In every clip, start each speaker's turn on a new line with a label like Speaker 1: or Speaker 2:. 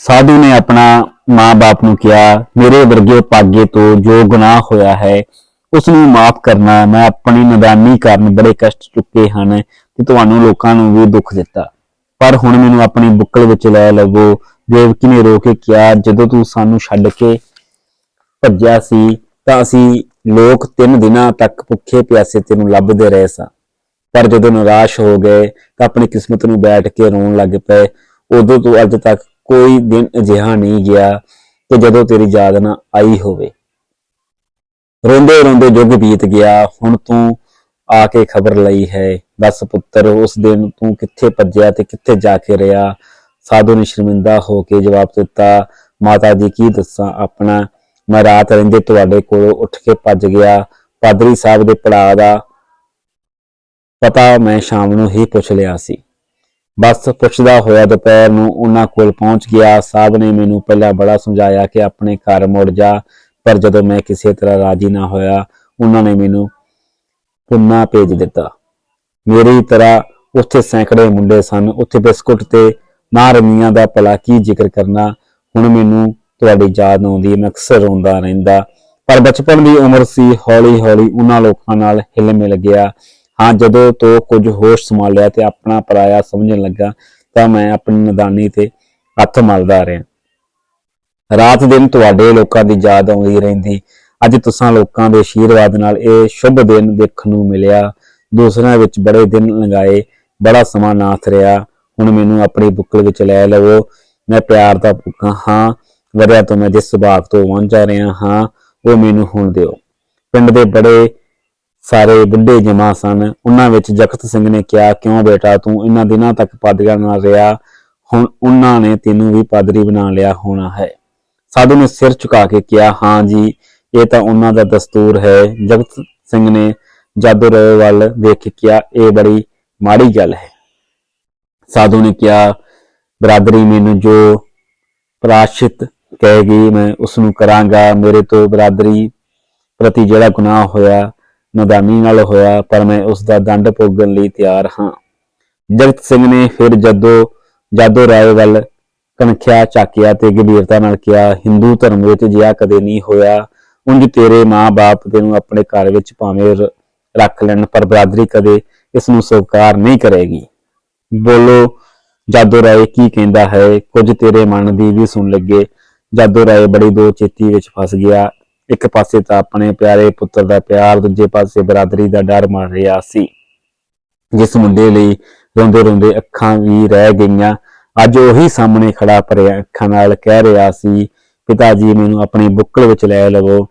Speaker 1: ਸਾਧੂ ਨੇ ਆਪਣਾ ਮਾਂ-ਬਾਪ ਨੂੰ ਕਿਹਾ, ਮੇਰੇ ਵਰਗੇ ਪਾਗੇ ਤੋਂ ਜੋ ਗੁਨਾਹ ਹੋਇਆ ਹੈ, ਉਸ ਨੂੰ ਮਾਫ ਕਰਨਾ। ਮੈਂ ਆਪਣੀ ਨਦਾਨੀ ਕਾਰਨ ਬੜੇ ਕਸ਼ਟ ਚੁੱਕੇ ਹਨ ਤੇ ਤੁਹਾਨੂੰ ਲੋਕਾਂ ਨੂੰ ਵੀ ਦੁੱਖ ਦਿੱਤਾ। ਪਰ ਹੁਣ ਮੈਨੂੰ ਆਪਣੀ ਬੁੱਕਲ ਵਿੱਚ ਲੈ ਲਵੋ। ਦੇਵਕੀ ਨੇ ਰੋ ਕੇ ਕਿਹਾ, ਜਦੋਂ ਤੂੰ ਸਾਨੂੰ ਛੱਡ ਕੇ ਭੱਜਿਆ ਸੀ, ਤਾਂ ਅਸੀਂ ਲੋਕ ਤਿੰਨ ਦਿਨਾਂ ਤੱਕ ਭੁੱਖੇ ਪਿਆਸੇ ਤੈਨੂੰ ਲੱਭਦੇ ਰਹੇ ਸਾਂ। ਪਰ ਜਦੋਂ ਨਿਰਾਸ਼ ਹੋ ਗਏ, ਤਾਂ ਆਪਣੀ ਕਿਸਮਤ ਨੂੰ ਬੈਠ ਕੇ ਰੋਣ ਲੱਗ ਪਏ। ਉਦੋਂ ਤੋਂ ਅੱਜ ਤੱਕ ਕੋਈ ਦਿਨ ਅਜਿਹਾ ਨਹੀਂ ਗਿਆ ਕਿ ਜਦੋਂ ਤੇਰੀ ਯਾਦ ਨਾ ਆਈ ਹੋਵੇ। ਰੋਂਦੇ ਰੋਂਦੇ ਜੁਗ ਬੀਤ ਗਿਆ, ਹੁਣ ਤੂੰ ਆ ਕੇ ਖਬਰ ਲਈ ਹੈ। ਦੱਸ ਪੁੱਤਰ, ਉਸ ਦਿਨ ਤੂੰ ਕਿੱਥੇ ਭੱਜਿਆ ਤੇ ਕਿੱਥੇ ਜਾ ਕੇ ਰਿਹਾ? ਸਾਧੂ ਨੇ ਸ਼ਰਮਿੰਦਾ ਹੋ ਕੇ ਜਵਾਬ ਦਿੱਤਾ, ਮਾਤਾ ਜੀ, ਕੀ ਦੱਸਾਂ? ਆਪਣਾ ਮੈਂ ਰਾਤ ਰਹਿੰਦੇ ਤੁਹਾਡੇ ਕੋਲੋਂ ਉੱਠ ਕੇ ਭੱਜ ਗਿਆ। ਪਾਦਰੀ ਸਾਹਿਬ ਦੇ ਪੜਾਅ ਦਾ ਪਤਾ ਮੈਂ ਸ਼ਾਮ ਨੂੰ ਹੀ ਪੁੱਛ ਲਿਆ ਸੀ। ਬਸ ਪੁੱਛਦਾ ਹੋਇਆ ਦੁਪਹਿਰ ਨੂੰ ਉਹਨਾਂ ਕੋਲ ਪਹੁੰਚ ਗਿਆ। ਸਾਹਿਬ ਨੇ ਮੈਨੂੰ ਪਹਿਲਾਂ ਬੜਾ ਸਮਝਾਇਆ ਕਿ ਆਪਣੇ ਘਰ ਮੁੜ ਜਾ, ਪਰ ਜਦੋਂ ਮੈਂ ਕਿਸੇ ਤਰ੍ਹਾਂ ਰਾਜੀ ਨਾ ਹੋਇਆ, ਉਹਨਾਂ ਨੇ ਮੈਨੂੰ ਪੁੰਨਾ ਭੇਜ ਦਿੱਤਾ। ਮੇਰੀ ਤਰ੍ਹਾਂ ਉੱਥੇ ਸੈਂਕੜੇ ਮੁੰਡੇ ਸਨ। ਉੱਥੇ ਬਿਸਕੁਟ ਤੇ ਨਾ ਰਮੀਆਂ ਦਾ ਭਲਾ ਕੀ ਜ਼ਿਕਰ ਕਰਨਾ? ਹੁਣ ਮੈਨੂੰ ਤੁਹਾਡੀ ਯਾਦ ਆਉਂਦੀ ਹੈ ਮੈਂ ਅਕਸਰ ਰੋਂਦਾ ਰਹਿੰਦਾ। ਪਰ ਬਚਪਨ ਦੀ ਉਮਰ ਸੀ ਹੌਲੀ ਹੌਲੀ ਉਹਨਾਂ ਲੋਕਾਂ ਨਾਲ ਹਿਲ ਮਿਲ ਗਿਆ। ਹਾਂ, ਜਦੋਂ ਤੋਂ ਕੁਝ ਹੋਸ਼ ਸੰਭਾਲਿਆ ਤੇ ਆਪਣਾ ਪਰਾਇਆ ਸਮਝਣ ਲੱਗਾ, ਤਾਂ ਮੈਂ ਆਪਣੀ ਨਦਾਨੀ ਤੇ ਹੱਥ ਮਲਦਾ ਰਿਹਾ। ਰਾਤ ਦਿਨ ਤੁਹਾਡੇ ਲੋਕਾਂ ਦੀ ਯਾਦ ਆਉਂਦੀ ਰਹਿੰਦੀ। ਅੱਜ ਤੁਸਾਂ ਲੋਕਾਂ ਦੇ ਆਸ਼ੀਰਵਾਦ ਨਾਲ ਇਹ ਸ਼ੁਭ ਦਿਨ ਦੇਖਣ ਨੂੰ ਮਿਲਿਆ। ਦੂਸਰਿਆਂ ਵਿੱਚ ਬੜੇ ਦਿਨ ਲੰਗਾਏ ਬੜਾ ਸਮਾਂ ਨਾਥ ਰਿਹਾ। ਹੁਣ ਮੈਨੂੰ ਆਪਣੀ ਬੁੱਕਲ ਵਿੱਚ ਲੈ ਲਵੋ। ਮੈਂ ਪਿਆਰ ਦਾ ਭੁੱਖਾ ਹਾਂ। ਵਰਿਆ ਤੋਂ ਮੈਂ ਜਿਸ ਸੁਭਾਗ ਤੋਂ ਵਾਂਝਾ ਰਿਹਾ ਹਾਂ, ਉਹ ਮੈਨੂੰ ਹੁਣ ਦਿਓ। ਪਿੰਡ ਦੇ ਬੜੇ ਸਾਰੇ ਬੁੱਢੇ ਜਮਾ ਸਨ। ਉਹਨਾਂ ਵਿੱਚ ਜਗਤ ਸਿੰਘ ਨੇ ਕਿਹਾ, ਕਿਉਂ ਬੇਟਾ ਤੂੰ ਇਹਨਾਂ ਦਿਨਾਂ ਤੱਕ ਪਾਦਰੀਆਂ ਨਾਲ ਰਿਹਾ? ਹੁਣ ਉਹਨਾਂ ਨੇ ਤੈਨੂੰ ਵੀ ਪਾਦਰੀ ਬਣਾ ਲਿਆ ਹੋਣਾ ਹੈ। ਸਾਧੂ ਨੇ ਸਿਰ ਝੁਕਾ ਕੇ ਕਿਹਾ, ਹਾਂ ਜੀ, ਇਹ ਤਾਂ ਉਹਨਾਂ ਦਾ ਦਸਤੂਰ ਹੈ। ਜਗਤ ਸਿੰਘ ਨੇ ਜਾਦੂ ਰੋਏ ਵੱਲ ਵੇਖ ਕੇ ਕਿਹਾ, ਇਹ ਬੜੀ ਮਾੜੀ ਗੱਲ ਹੈ। ਸਾਧੂ ਨੇ ਕਿਹਾ, ਬਰਾਦਰੀ ਮੈਨੂੰ ਜੋ ਪ੍ਰਾਸ਼ਿਤ ਕਹੇਗੀ, ਮੈਂ ਉਸ ਨੂੰ ਕਰਾਂਗਾ। ਮੇਰੇ ਤੋਂ ਬਰਾਦਰੀ ਪ੍ਰਤੀ ਜਿਹੜਾ ਗੁਨਾਹ ਹੋਇਆ ਨਦਾਨੀ ਨਾਲ ਹੋਇਆ, ਪਰ ਮੈਂ ਉਸ ਦਾ ਦੰਡ ਭੋਗਣ ਲਈ ਤਿਆਰ ਹਾਂ। ਜਗਤ ਸਿੰਘ ਨੇ ਫਿਰ ਜਦੋਂ ਜਾਦੋ ਰਾਏ ਵੱਲ ਕਣਖਿਆ ਚਾਕਿਆ ਤੇ ਗੰਭੀਰਤਾ ਨਾਲ ਕਿਹਾ, ਹਿੰਦੂ ਧਰਮ ਵਿੱਚ ਜਿਆ ਕਦੇ ਨਹੀਂ ਹੋਇਆ। ਉਂਝ ਤੇਰੇ ਮਾਂ-ਬਾਪ ਤੈਨੂੰ ਆਪਣੇ ਘਰ ਵਿੱਚ ਭਾਵੇਂ ਰੱਖ ਲੈਣ, ਪਰ ਬਰਾਦਰੀ ਕਦੇ ਇਸ ਨੂੰ ਸਵੀਕਾਰ ਨਹੀਂ ਕਰੇਗੀ। ਬੋਲੋ, ਜਾਦੋ ਰਾਏ ਕੀ ਕਹਿੰਦਾ ਹੈ? ਕੁਝ ਤੇਰੇ ਮਨ ਦੀ ਵੀ ਸੁਣ ਲੱਗੇ। ਜਾਦੋ ਰਾਏ ਬੜੀ ਦੋ ਚੇਤੀ ਵਿੱਚ ਫਸ ਗਿਆ। ਇੱਕ ਪਾਸੇ ਤਾਂ ਆਪਣੇ ਪਿਆਰੇ ਪੁੱਤਰ ਦਾ ਪਿਆਰ, ਦੂਜੇ ਪਾਸੇ ਬਰਾਦਰੀ ਦਾ ਡਰ ਮਰ ਰਿਹਾ ਸੀ। ਜਿਸ ਮੁੰਡੇ ਲਈ ਰੋਂਦੇ ਰੋਂਦੇ ਅੱਖਾਂ ਵੀ ਰਹਿ ਗਈਆਂ, ਅੱਜ ਉਹੀ ਸਾਹਮਣੇ ਖੜਾ ਭਰਿਆ ਅੱਖਾਂ ਨਾਲ ਕਹਿ ਰਿਹਾ ਸੀ, ਪਿਤਾ ਜੀ, ਮੈਨੂੰ ਆਪਣੀ ਬੁੱਕਲ ਵਿੱਚ ਲੈ ਲਵੋ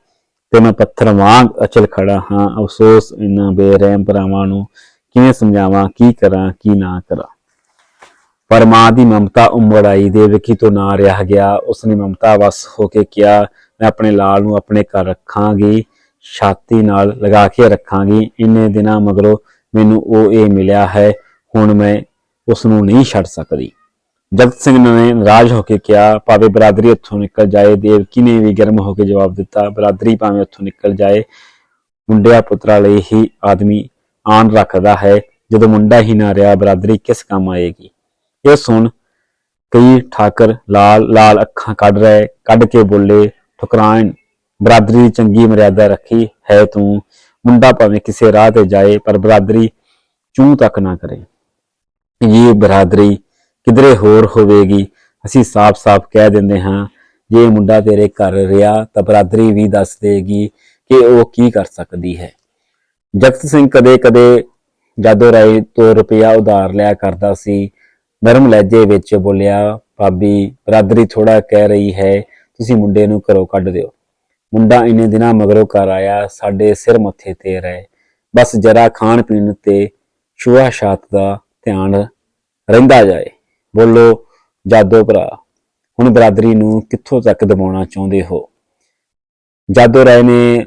Speaker 1: ਤੇ ਮੈਂ ਪੱਥਰ ਵਾਂਗ ਅਚਲ ਖੜਾ ਹਾਂ। ਅਫਸੋਸ ਇਹਨਾਂ ਬੇਰਹਿਮ ਭਰਾਵਾਂ ਨੂੰ ਕਿਵੇਂ ਸਮਝਾਵਾਂ, ਕੀ ਕਰਾਂ, ਕੀ ਨਾ ਕਰਾਂ? ਪਰ ਮਾਂ ਦੀ ਮਮਤਾ ਉਮੜ ਆਈ, ਦੇ ਵੇਖੀ ਤੋਂ ਨਾ ਰਿਹਾ ਗਿਆ। ਉਸਨੇ ਮਮਤਾ ਵਸ ਹੋ ਕੇ ਕਿਹਾ ਮੈਂ ਆਪਣੇ ਲਾਲ ਨੂੰ ਆਪਣੇ ਘਰ ਰੱਖਾਂਗੀ, ਛਾਤੀ ਨਾਲ ਲਗਾ ਕੇ ਰੱਖਾਂਗੀ। ਇੰਨੇ ਦਿਨਾਂ ਮਗਰੋਂ ਮੈਨੂੰ ਉਹ ਇਹ ਮਿਲਿਆ ਹੈ, ਹੁਣ ਮੈਂ ਉਸ ਨੂੰ ਨਹੀਂ ਛੱਡ ਸਕਦੀ। ਜਗਤ ਸਿੰਘ ਨੇ ਨਾਰਾਜ਼ ਹੋ ਕੇ ਕਿਹਾ, ਭਾਵੇਂ ਬਰਾਦਰੀ ਉੱਥੋਂ ਨਿਕਲ ਜਾਏ, ਦੇਵਕੀ ਨੇ ਵੀ ਗਰਮ ਹੋ ਕੇ ਜਵਾਬ ਦਿੱਤਾ, ਬਰਾਦਰੀ ਭਾਵੇਂ ਉੱਥੋਂ ਨਿਕਲ ਜਾਏ, ਮੁੰਡਿਆਂ ਪੁੱਤਰਾਂ ਲਈ ਹੀ ਆਦਮੀ ਆਨ ਰੱਖਦਾ ਹੈ। ਜਦੋਂ ਮੁੰਡਾ ਹੀ ਨਾ ਰਿਹਾ, ਬਰਾਦਰੀ ਕਿਸ ਕੰਮ ਆਏਗੀ? ਇਹ ਸੁਣ ਕਈ ਠਾਕਰ ਲਾਲ ਲਾਲ ਅੱਖਾਂ ਕੱਢ ਰਹੇ, ਕੱਢ ਕੇ ਬੋਲੇ ਠੁਕਰਾਣ, ਬਰਾਦਰੀ ਦੀ ਚੰਗੀ ਮਰਿਆਦਾ ਰੱਖੀ ਹੈ ਤੂੰ, ਮੁੰਡਾ ਭਾਵੇਂ ਕਿਸੇ ਰਾਹ ਤੇ ਜਾਏ, ਪਰ ਬਰਾਦਰੀ ਚੂੰ ਤੱਕ ਨਾ ਕਰੇ। ਇਹ ਬਰਾਦਰੀ, ਕਿਧਰੇ ਹੋਰ ਹੋਵੇਗੀ? ਅਸੀਂ ਸਾਫ਼-ਸਾਫ਼ ਕਹਿ ਦਿੰਦੇ ਹਾਂ, ਜੇ ਮੁੰਡਾ ਤੇਰੇ ਘਰ ਰਿਹਾ, ਤਾਂ ਬਰਾਦਰੀ ਵੀ ਦੱਸ ਦੇਗੀ ਕਿ ਉਹ ਕੀ ਕਰ ਸਕਦੀ ਹੈ। ਜਗਤ ਸਿੰਘ ਕਦੇ-ਕਦੇ ਜਾਦੋ ਰਾਏ ਤੋਂ ਰੁਪਇਆ ਉਧਾਰ ਲਿਆ ਕਰਦਾ ਸੀ। ਨਰਮ ਲਹਿਜੇ ਵਿੱਚ ਬੋਲਿਆ, ਭਾਬੀ, ਬਰਾਦਰੀ ਥੋੜਾ ਕਹਿ ਰਹੀ ਹੈ ਤੁਸੀਂ ਮੁੰਡੇ ਨੂੰ ਘਰੋਂ ਕੱਢ ਦਿਓ। ਮੁੰਡਾ ਇੰਨੇ ਦਿਨਾਂ ਮਗਰੋਂ ਘਰ ਆਇਆ, ਸਾਡੇ ਸਿਰ ਮੱਥੇ ਤੇ ਰਹੇ। ਬਸ ਜਰਾ ਖਾਣ ਪੀਣ ਤੇ ਛੂਆ ਛਾਤ ਦਾ ਧਿਆਨ ਰਹਿੰਦਾ ਜਾਏ। ਬੋਲੋ, ਜਾਦੋ ਭਰਾ, ਹੁਣ ਬਰਾਦਰੀ ਨੂੰ ਕਿੱਥੋਂ ਤੱਕ ਦਬਾਉਣਾ ਚਾਹੁੰਦੇ ਹੋ? ਜਾਦੋ ਰਾਏ ਨੇ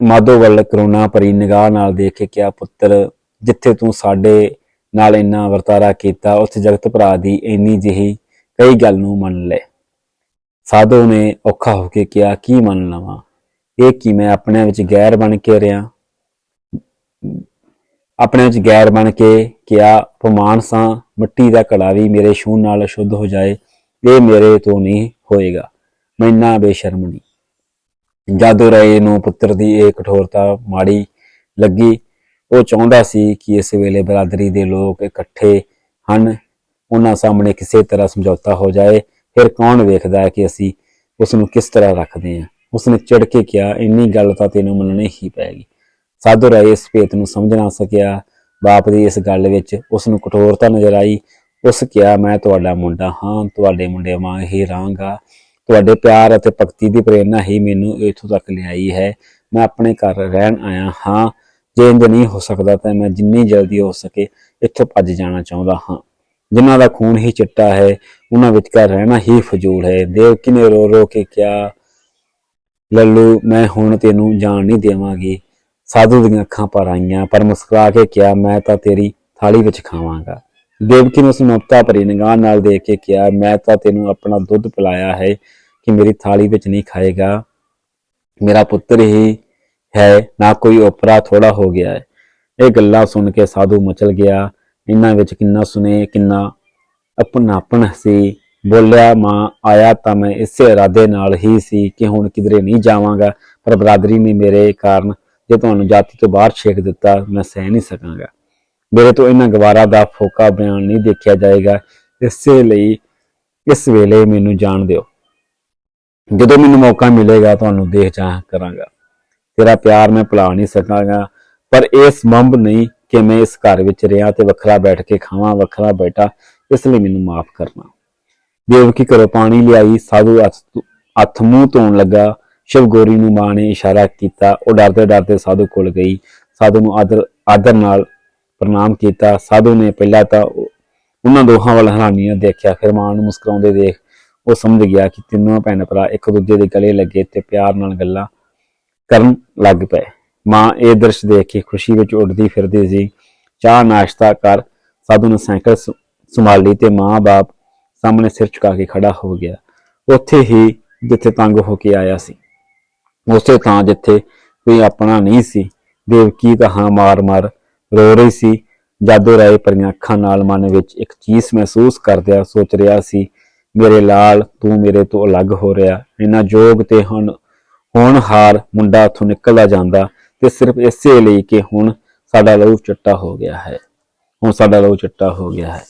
Speaker 1: ਮਾਧੋ ਵੱਲ ਕਰੋਨਾ ਭਰੀ ਨਿਗਾਹ ਨਾਲ ਦੇਖ ਕੇ ਕਿਹਾ, ਪੁੱਤਰ, ਜਿੱਥੇ ਤੂੰ ਸਾਡੇ ਨਾਲ ਇੰਨਾ ਵਰਤਾਰਾ ਕੀਤਾ ਉਸ ਜਗਤ ਭਰਾ ਦੀ ਇੰਨੀ ਜਿਹੀ ਕਈ ਗੱਲ ਨੂੰ ਮੰਨ ਲੈ। ਸਾਧੂ ਨੇ ਔਖਾ ਹੋ ਕੇ ਕਿਹਾ, ਕੀ ਮੰਨ ਲਵਾਂ? ਇਹ ਕੀ, ਮੈਂ ਆਪਣੇ ਵਿੱਚ ਗੈਰ ਬਣ ਕੇ ਰਿਆਂ ਆਪਣੇ ਵਿੱਚ ਗੈਰ ਬਣ ਕੇ ਕਿਹਾ, ਅਪਮਾਨ ਸਾਂ, ਮਿੱਟੀ ਦਾ ਘੜਾ ਵੀ ਮੇਰੇ ਛੂਹ ਨਾਲ ਸ਼ੁੱਧ ਹੋ ਜਾਏ, ਇਹ ਮੇਰੇ ਤੋਂ ਨਹੀਂ ਹੋਏਗਾ। ਮੈਂ ਇੰਨਾ ਬੇਸ਼ਰਮ ਨਹੀਂ। ਜਾਦੂ ਰਾਏ ਨੂੰ ਪੁੱਤਰ ਦੀ ਇਹ ਕਠੋਰਤਾ ਮਾੜੀ ਲੱਗੀ। ਉਹ ਚਾਹੁੰਦਾ ਸੀ ਕਿ ਇਸ ਵੇਲੇ ਬਰਾਦਰੀ ਦੇ ਲੋਕ ਇਕੱਠੇ ਹਨ। ਉਹਨਾਂ ਸਾਹਮਣੇ ਕਿਸੇ ਤਰ੍ਹਾਂ ਸਮਝੌਤਾ ਹੋ ਜਾਏ। ਫਿਰ ਕੌਣ ਵੇਖਦਾ ਹੈ ਕਿ ਅਸੀਂ ਉਸ ਨੂੰ ਕਿਸ ਤਰ੍ਹਾਂ ਰੱਖਦੇ ਹਾਂ? ਉਸਨੇ ਚਿੜ ਕੇ ਕਿਹਾ, ਇੰਨੀ ਗੱਲ ਤਾਂ ਤੈਨੂੰ ਮੰਨਣੀ ਹੀ ਪੈਗੀ ਸਾਧੂ ਰਾਏ ਇਸ ਭੇਤ ਨੂੰ ਸਮਝ ਨਾ ਸਕਿਆ। ਬਾਪ ਦੀ ਇਸ ਗੱਲ ਵਿੱਚ ਉਸ ਨੂੰ ਕਠੋਰਤਾ ਨਜ਼ਰ ਆਈ। ਉਸ ਕਿਹਾ, ਮੈਂ ਤੁਹਾਡਾ ਮੁੰਡਾ ਹਾਂ, ਤੁਹਾਡੇ ਮੁੰਡੇ ਵਾਂਗ ਹੀ ਰਹਾਂਗਾ। ਤੁਹਾਡੇ ਪਿਆਰ ਅਤੇ ਭਗਤੀ ਦੀ ਪ੍ਰੇਰਣਾ ਹੀ ਮੈਨੂੰ ਇੱਥੋਂ ਤੱਕ ਲਿਆਈ ਹੈ। ਮੈਂ ਆਪਣੇ ਘਰ ਰਹਿਣ ਆਇਆ ਹਾਂ। ਜੇ ਇੰਜ ਨਹੀਂ ਹੋ ਸਕਦਾ ਤਾਂ ਮੈਂ ਜਿੰਨੀ ਜਲਦੀ ਹੋ ਸਕੇ ਇੱਥੋਂ ਭੱਜ ਜਾਣਾ ਚਾਹੁੰਦਾ ਹਾਂ। ਜਿਨ੍ਹਾਂ ਦਾ ਖੂਨ ਹੀ ਚਿੱਟਾ ਹੈ, ਉਹਨਾਂ ਵਿਚਕਾਰ ਰਹਿਣਾ ਹੀ ਫਜ਼ੂਲ ਹੈ। ਦੇਵਕੀ ਨੇ ਰੋ ਰੋ ਕੇ ਕਿਹਾ, ਲੱਲੂ, ਮੈਂ ਹੁਣ ਤੈਨੂੰ ਜਾਣ ਨਹੀਂ ਦੇਵਾਂਗੀ। ਸਾਧੂ ਦੀਆਂ ਅੱਖਾਂ ਪਰ ਆਈਆਂ, ਪਰ ਮੁਸਕਰਾ ਕੇ ਕਿਹਾ, ਮੈਂ ਤਾਂ ਤੇਰੀ ਥਾਲੀ ਵਿੱਚ ਖਾਵਾਂਗਾ। ਦੇਵਕੀ ਨੇ ਉਸ ਨੂੰ ਮਮਤਾ ਭਰੀ ਨਿਗਾਹ ਨਾਲ ਦੇਖ ਕੇ ਕਿਹਾ, ਮੈਂ ਤਾਂ ਤੈਨੂੰ ਆਪਣਾ ਦੁੱਧ ਪਿਲਾਇਆ ਹੈ ਕਿ ਮੇਰੀ ਥਾਲੀ ਵਿੱਚ ਨਹੀਂ ਖਾਏਗਾ। ਮੇਰਾ ਪੁੱਤਰ ਹੀ ਹੈ, ਨਾ ਕੋਈ ਓਪਰਾ ਥੋੜਾ ਹੋ ਗਿਆ ਹੈ। ਇਹ ਗੱਲਾਂ ਸੁਣ ਕੇ ਸਾਧੂ ਮਚਲ ਗਿਆ। ਇਹਨਾਂ ਵਿੱਚ ਕਿੰਨਾ ਸੁਨੇ, ਕਿੰਨਾ ਆਪਣਾਪਣ ਸੀ। ਬੋਲਿਆ, ਮਾਂ, ਆਇਆ ਤਾਂ ਮੈਂ ਇਸੇ ਇਰਾਦੇ ਨਾਲ ਹੀ ਸੀ ਕਿ ਹੁਣ ਕਿਧਰੇ ਨਹੀਂ ਜਾਵਾਂਗਾ, ਪਰ ਬਰਾਦਰੀ ਨੇ ਮੇਰੇ ਕਾਰਨ ਜੇ ਤੁਹਾਨੂੰ ਜਾਤੀ ਤੋਂ ਬਾਹਰ ਛੇਕ ਦਿੱਤਾ, ਮੈਂ ਸਹਿ ਨਹੀਂ ਸਕਾਂਗਾ। ਮੇਰੇ ਤੋਂ ਇਹਨਾਂ ਗਵਾਰਾ ਦਾ ਫੋਕਾ ਬਿਆਨ ਨਹੀਂ ਦੇਖਿਆ ਜਾਏਗਾ। ਇਸੇ ਲਈ, ਇਸ ਵੇਲੇ ਮੈਨੂੰ ਜਾਣ ਦਿਓ। ਜਦੋਂ ਮੈਨੂੰ ਮੌਕਾ ਮਿਲੇਗਾ, ਤੁਹਾਨੂੰ ਦੇਖ ਚਾਹ ਕਰਾਂਗਾ। ਤੇਰਾ ਪਿਆਰ ਮੈਂ ਭੁਲਾ ਨਹੀਂ ਸਕਾਂਗਾ, ਪਰ ਇਹ ਸੰਭਵ ਨਹੀਂ ਕਿ ਮੈਂ ਇਸ ਘਰ ਵਿੱਚ ਰਿਹਾ ਤੇ ਵੱਖਰਾ ਬੈਠ ਕੇ ਖਾਵਾਂ, ਵੱਖਰਾ ਬੈਠਾ, ਇਸ ਲਈ ਮੈਨੂੰ ਮਾਫ ਕਰਨਾ। ਦੇਵਕੀ ਘਰੋਂ ਪਾਣੀ ਲਿਆਈ, ਸਾਧੂ ਹੱਥ- ਹੱਥ ਮੂੰਹ ਧੋਣ ਲੱਗਾ। ਸ਼ਿਵ ਗੋਰੀ ਨੂੰ ਮਾਂ ਨੇ ਇਸ਼ਾਰਾ ਕੀਤਾ। ਉਹ ਡਰਦੇ ਡਰਦੇ ਸਾਧੂ ਕੋਲ ਗਈ। ਸਾਧੂ ਨੂੰ ਆਦਰ ਆਦਰ ਨਾਲ ਪ੍ਰਣਾਮ ਕੀਤਾ। ਸਾਧੂ ਨੇ ਪਹਿਲਾਂ ਤਾਂ ਉਹਨਾਂ ਦੋਹਾਂ ਵੱਲ ਹੈਰਾਨੀ ਨਾਲ ਦੇਖਿਆ। ਫਿਰ ਮਾਂ ਨੂੰ ਮੁਸਕਰਾਉਂਦੇ ਦੇਖ ਉਹ ਸਮਝ ਗਿਆ ਕਿ ਤਿੰਨੋਂ ਭੈਣ ਭਰਾ ਇੱਕ ਦੂਜੇ ਦੇ ਗਲੇ ਲੱਗੇ ਤੇ ਪਿਆਰ ਨਾਲ ਗੱਲਾਂ ਕਰਨ ਲੱਗ ਪਏ। ਮਾਂ ਇਹ ਦ੍ਰਿਸ਼ ਦੇਖ ਕੇ ਖੁਸ਼ੀ ਵਿੱਚ ਉੱਡਦੀ ਫਿਰਦੀ ਸੀ, ਚਾਹ ਨਾਸ਼ਤਾ ਕਰ ਸਾਧੂ ਨੇ ਸਾਈਕਲ ਸੰਭਾਲੀ ਤੇ ਮਾਂ-ਬਾਪ ਸਾਹਮਣੇ ਸਿਰ ਝੁਕਾ ਕੇ ਖੜਾ ਹੋ ਗਿਆ। ਉੱਥੇ ਹੀ ਜਿੱਥੇ ਤੰਗ ਹੋ ਕੇ ਆਇਆ ਸੀ। ਉਸੇ ਥਾਂ ਜਿੱਥੇ ਕੋਈ ਆਪਣਾ ਨਹੀਂ ਸੀ, ਦੇਵਕੀ ਤਾਂ ਹਾਂ ਮਾਰ-ਮਾਰ ਰੋ ਰਹੀ ਸੀ। ਜਾਦੂ ਰਾਏ ਪਰੀਆਂ ਅੱਖਾਂ ਨਾਲ ਮਨ ਵਿੱਚ ਇੱਕ ਚੀਸ ਮਹਿਸੂਸ ਕਰਦਿਆਂ ਸੋਚ ਰਿਹਾ ਸੀ, ਮੇਰੇ ਲਾਲ, ਤੂੰ ਮੇਰੇ ਤੋਂ ਅਲੱਗ ਹੋ ਰਿਹਾ। ਇੰਨਾ ਜੋਗ ਤੇ ਹੁਣ ਹੋਣਹਾਰ ਮੁੰਡਾ ਉੱਥੋਂ ਨਿਕਲਦਾ ਜਾਂਦਾ। ਤੇ ਸਿਰਫ ਇਸੇ ਲਈ ਕਿ ਹੁਣ ਸਾਡਾ ਲਹੂ ਚਿੱਟਾ ਹੋ ਗਿਆ ਹੈ। ਹੁਣ ਸਾਡਾ ਲਹੂ ਚਿੱਟਾ ਹੋ ਗਿਆ ਹੈ।